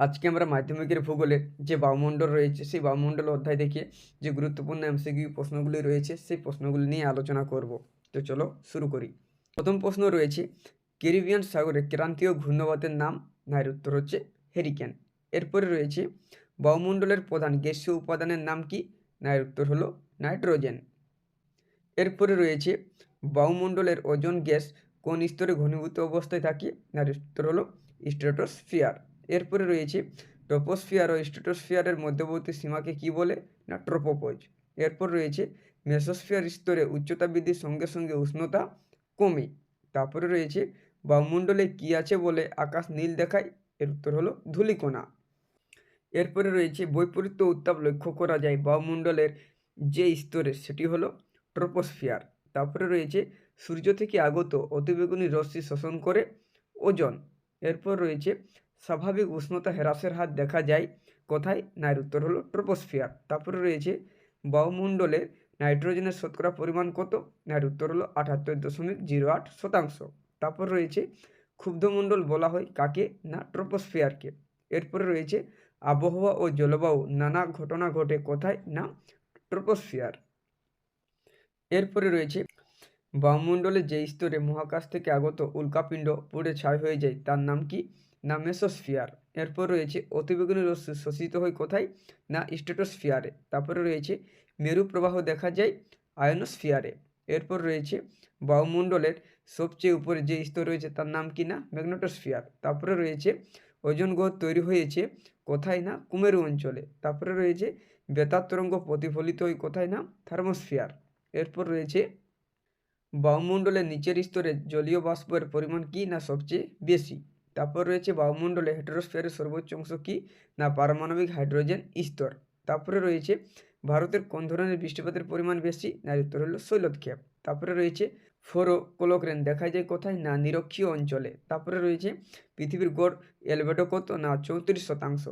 আজকে আমরা মাধ্যমিকের ভূগোলে যে বায়ুমণ্ডল রয়েছে, সেই বায়ুমণ্ডল অধ্যায় থেকে যে গুরুত্বপূর্ণ এমসিকিউ প্রশ্নগুলি রয়েছে, সেই প্রশ্নগুলি নিয়ে আলোচনা করব। তো চলো শুরু করি। প্রথম প্রশ্ন রয়েছে ক্যারিবিয়ান সাগরে ক্রান্তীয় ঘূর্ণবাতের নাম না এর উত্তর হচ্ছে হেরিকেন। এরপরে রয়েছে বায়ুমণ্ডলের প্রধান গ্যাসীয় উপাদানের নাম কি না এর উত্তর হলো নাইট্রোজেন। এরপরে রয়েছে বায়ুমণ্ডলের ওজন গ্যাস কোন স্তরে ঘনীভূত অবস্থায় থাকে না এর উত্তর হলো স্ট্রেটোস্ফিয়ার। এরপরে রয়েছে ট্রপোস্ফিয়ার ও স্ট্রেটোস্ফিয়ারের মধ্যবর্তী সীমাকে কি বলে? না, ট্রপোপজ। এরপর রয়েছে মেসোস্ফিয়ার স্তরে উচ্চতা বৃদ্ধির সঙ্গে সঙ্গে উষ্ণতা কমে। তারপরে রয়েছে বায়ুমণ্ডলে কি আছে বলে আকাশ নীল দেখায়? এর উত্তর হলো ধূলিকণা। এরপরে রয়েছে বৈপরীত্য উত্তাপ লক্ষ্য করা যায় বায়ুমণ্ডলের যে স্তরে, সেটি হলো ট্রপোস্ফিয়ার। তারপরে রয়েছে সূর্য থেকে আগত অতিবেগুনি রশ্মি শোষণ করে ওজন। এরপর রয়েছে স্বাভাবিক উষ্ণতা হ্রাসের হাত দেখা যায় কোথায়? না এর উত্তর হলো ট্রপোস্ফিয়ার। তারপরে রয়েছে বায়ুমণ্ডলে নাইট্রোজেনের শতকরা পরিমাণ কত? না এর উত্তর হলো আটাত্তর দশমিক জিরো আট শতাংশ। তারপর রয়েছে ক্ষুব্ধমণ্ডল বলা হয় কাকে? না, ট্রপোস্ফিয়ারকে। এরপরে রয়েছে আবহাওয়া ও জলবায়ু। নানা ঘটনা ঘটে কোথায়? না, ট্রপোস্ফিয়ার। এরপরে রয়েছে বায়ুমণ্ডলের যে স্তরে মহাকাশ থেকে আগত উল্কাপিণ্ড পুড়ে ছাই হয়ে যায়, তার নাম কি? না মেসোস্ফিয়ার। এরপর রয়েছে অতিবেগুনি রশ্মি শোষিত হয় কোথায়? না স্টেটোস্ফিয়ারে তারপরে রয়েছে মেরু প্রবাহ দেখা যায় আয়নোস্ফিয়ারে। এরপর রয়েছে বায়ুমণ্ডলের সবচেয়ে উপরে যে স্তর রয়েছে তার নাম কি না? ম্যাগনেটোস্ফিয়ার। তারপরে রয়েছে ওজন গ্রহ তৈরি হয়েছে কোথায় না? কুমেরু অঞ্চলে। তারপরে রয়েছে বেতার তরঙ্গ প্রতিফলিত হয় কোথায় না? থার্মোস্ফিয়ার। এরপর রয়েছে বায়ুমণ্ডলের নিচের স্তরে জলীয় বাষ্পের পরিমাণ কি না সবচেয়ে বেশি? তারপর রয়েছে বায়ুমণ্ডলে হেটেরোস্ফিয়ারের সর্বোচ্চ অংশ কি? না, পারমাণবিক হাইড্রোজেন স্তর। তারপরে রয়েছে ভারতের কোন ধরনের বৃষ্টিপাতের পরিমাণ বেশি? না উত্তর হলো শৈলতক্ষেপ তারপরে রয়েছে ফোরো কোলোক্রেন দেখা যায় কোথায়? না, নিরক্ষীয় অঞ্চলে। তারপরে রয়েছে পৃথিবীর গড় এলবেডো কত? না, চৌত্রিশ শতাংশ।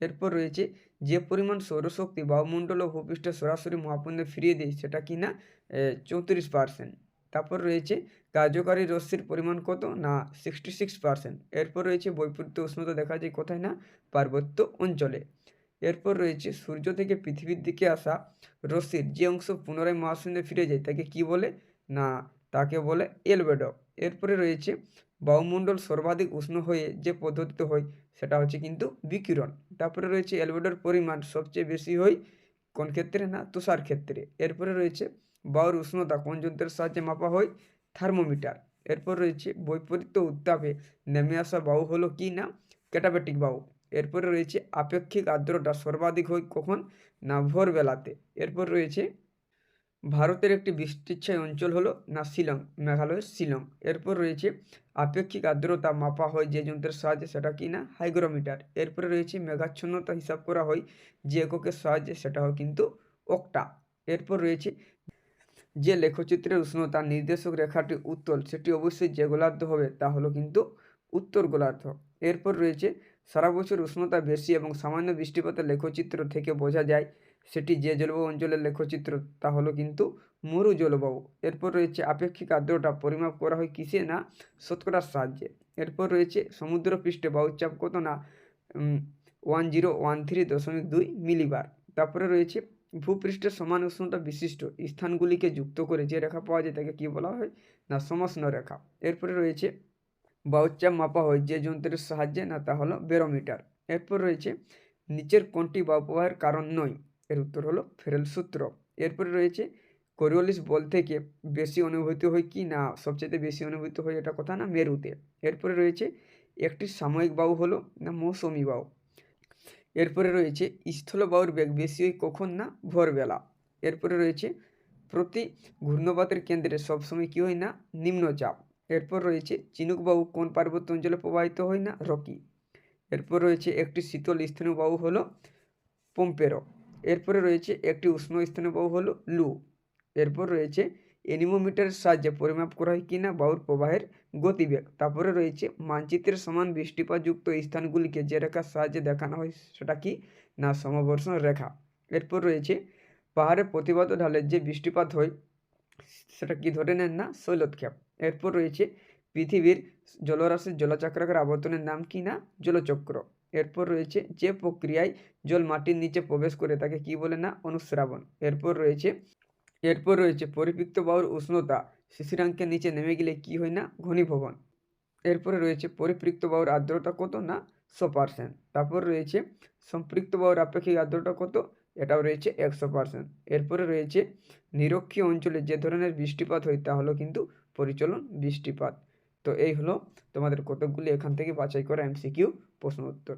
এরপর রয়েছে যে পরিমাণ সৌরশক্তি বায়ুমণ্ডল ও ভূপৃষ্ঠে সরাসরি মহাপুণ্যে ফিরিয়ে দেয়, সেটা কি না? চৌত্রিশ পার্সেন্ট। তারপর রয়েছে কার্যকারী রশ্মির পরিমাণ কত? না সিক্সটি সিক্স পার্সেন্ট এরপর রয়েছে বৈপরীত্য উষ্ণতা দেখা যায় কোথায়? না, পার্বত্য অঞ্চলে। এরপর রয়েছে সূর্য থেকে পৃথিবীর দিকে আসা রশ্মির যে অংশ পুনরায় মহাশূন্যে ফিরে যায়, তাকে কি বলে? না, তাকে বলে এলবেডো। এরপরে রয়েছে বায়ুমণ্ডল সর্বাধিক উষ্ণ হয়ে যে পদ্ধতিতে হয়, সেটা হচ্ছে কিন্তু বিকিরণ। তারপরে রয়েছে এলবেডোর পরিমাণ সবচেয়ে বেশি হয় কোন ক্ষেত্রে? না, তুষার ক্ষেত্রে। এরপরে রয়েছে বায়ুর উষ্ণতা কোন যন্ত্রের সাহায্যে মাপা হয়? থার্মোমিটার। এরপর রয়েছে বৈপরীত্য উত্তাপে নেমে আসা বায়ু হলো কি না? ক্যাটাবেটিক বায়ু এরপরে রয়েছে আপেক্ষিক আর্দ্রতা সর্বাধিক হয় কখন? না, ভোরবেলাতে। এরপর রয়েছে ভারতের একটি বৃষ্টিচ্ছায় অঞ্চল হলো না, শিলং মেঘালয়ের শিলং। এরপর রয়েছে আপেক্ষিক আর্দ্রতা মাপা হয় যে যন্ত্রের সাহায্যে, সেটা কি না? হাইগ্রোমিটার। এরপরে রয়েছে মেঘাচ্ছন্নতা হিসাব করা হয় যে এককের সাহায্যে, সেটা হয় কিন্তু অক্টা। এরপর রয়েছে যে লেখচিত্রের উষ্ণতা নির্দেশক রেখাটি উত্তল, সেটি অবশ্যই যে গোলার্ধ হবে, তা হলো কিন্তু উত্তর গোলার্ধ। এরপর রয়েছে, সারা বছর উষ্ণতা বেশি এবং সামান্য বৃষ্টিপাতের লেখচিত্র থেকে বোঝা যায়, সেটি যে জলবায়ু অঞ্চলের লেখচিত্র, তা হলো কিন্তু মরু জলবায়ু। এরপর রয়েছে, আপেক্ষিক আর্দ্রতা পরিমাপ করা হয় কিসে না শতকরার সাহায্যে। এরপর রয়েছে, সমুদ্র সমুদ্রপৃষ্ঠে বায়ুচাপ কত না ওয়ান জিরো ওয়ান থ্রি দশমিক দুই মিলিবার তারপরে রয়েছে ভূপৃষ্ঠের সমান উষ্ণতা বিশিষ্ট স্থানগুলিকে যুক্ত করে যে রেখা পাওয়া যায় তাকে কী বলা হয়? না, সমষ্ণ রেখা। এরপরে রয়েছে বায়ুচাপ মাপা হয় যে যন্ত্রের সাহায্যে, না, তা হলো বেরোমিটার এরপর রয়েছে, নিচের কোনটি বায়ুপ্রবাহের কারণ নয়। এর উত্তর হলো ফেরেল সূত্র। এরপরে রয়েছে, কোরিওলিস বল থেকে বেশি অনুভূতি হয় কি? না সবচেয়ে বেশি অনুভূতি হয় এটা কথা না, মেরুতে। এরপরে রয়েছে, একটি সাময়িক বায়ু হলো, না, মৌসুমি বায়ু এরপরে রয়েছে স্থল বায়ুর বেগ বেশি হয় কখন না? ভোরবেলা। এরপরে রয়েছে প্রতি ঘূর্ণপাতের কেন্দ্রে সবসময় কী হয় না? নিম্নচাপ। এরপর রয়েছে চিনুক বায়ু কোন পার্বত্য অঞ্চলে প্রবাহিত হয় না? রকি। এরপর রয়েছে একটি শীতল স্থানীয় বায়ু হলো পম্পেরো। এরপরে রয়েছে একটি উষ্ণ স্থানীয় বায়ু হলো লু। এরপর রয়েছে এনিমোমিটারের সাহায্যে পরিমাপ করা হয় কিনা বায়ুর প্রবাহের গতিবেগ। তারপরে রয়েছে মানচিত্রের সমান বৃষ্টিপাতযুক্ত স্থানগুলিকে যে রেখার সাহায্যে দেখানো হয় সেটা কি? না, সমবর্ষণ রেখা। এরপর রয়েছে পাহাড়ের প্রতিবাদ ঢালে যে বৃষ্টিপাত হয় সেটা কি ধরে নেন না? শৈলতক্ষেপ এরপর রয়েছে পৃথিবীর জলরাশির জলচক্রাকার আবর্তনের নাম কি না? জলচক্র। এরপর রয়েছে যে প্রক্রিয়ায় জল মাটির নিচে প্রবেশ করে তাকে কি বলে না? অনুস্রাবণ এরপর রয়েছে এরপর রয়েছে পরিপৃক্ত বায়ুর উষ্ণতা। শিশিরাঙ্কের নিচে নেমে গেলে কি হয় না? ঘনীভবন। এরপরে রয়েছে পরিপৃক্ত বায়ুর আর্দ্রতা কত না? শো পার্সেন্ট। তারপর রয়েছে সম্পৃক্ত বায়ুর আপেক্ষিক আর্দ্রতা কত? এটাও রয়েছে একশো পার্সেন্ট। এরপরে রয়েছে নিরক্ষীয় অঞ্চলে যে ধরনের বৃষ্টিপাত হয়, তা হলো কিন্তু পরিচলন বৃষ্টিপাত। তো এই হলো তোমাদের কতকগুলি এখান থেকে বাছাই করা এমসিকিউ প্রশ্ন উত্তর।